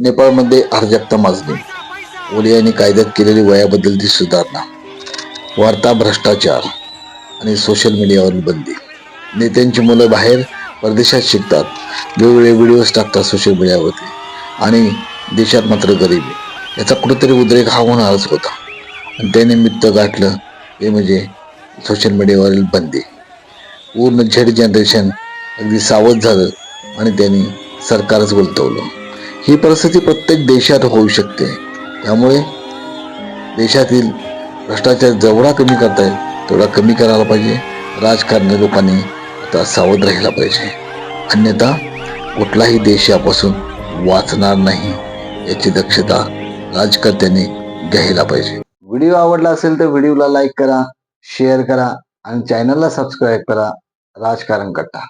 नेपाळमध्ये अर्जकता माजली यांनी कायद्यात केलेली वयाबद्दलची सुधारणा वार्ता भ्रष्टाचार आणि सोशल मीडियावरील बंदी. नेत्यांची मुलं बाहेर परदेशात शिकतात. वेगवेगळे व्हिडिओज टाकतात सोशल मीडियावरती आणि देशात मात्र गरिबी याचा कुठेतरी उद्रेक हा होणारच होता. आणि त्यानिमित्त गाठलं ते म्हणजे सोशल मीडियावरील बंदी. पूर्ण झेड जनरेशन अगदी सावध झालं आणि त्यांनी सरकारच गुंतवलं. ही परिस्थिती प्रत्येक देशात होऊ शकते. त्यामुळे देशातील भ्रष्टाचार जेवढा कमी करता येईल तेवढा कमी करायला पाहिजे. राजकारणी लोकांनी आता सावध राहिला पाहिजे. अन्यथा कुठलाही देश यापासून वाचणार नाही. याची दक्षता राजकर्त्यांनी घ्यायला पाहिजे. व्हिडिओ आवडला असेल तर व्हिडिओला लाईक करा शेअर करा आणि चॅनलला सबस्क्राईब करा. राजकारण कट्टा.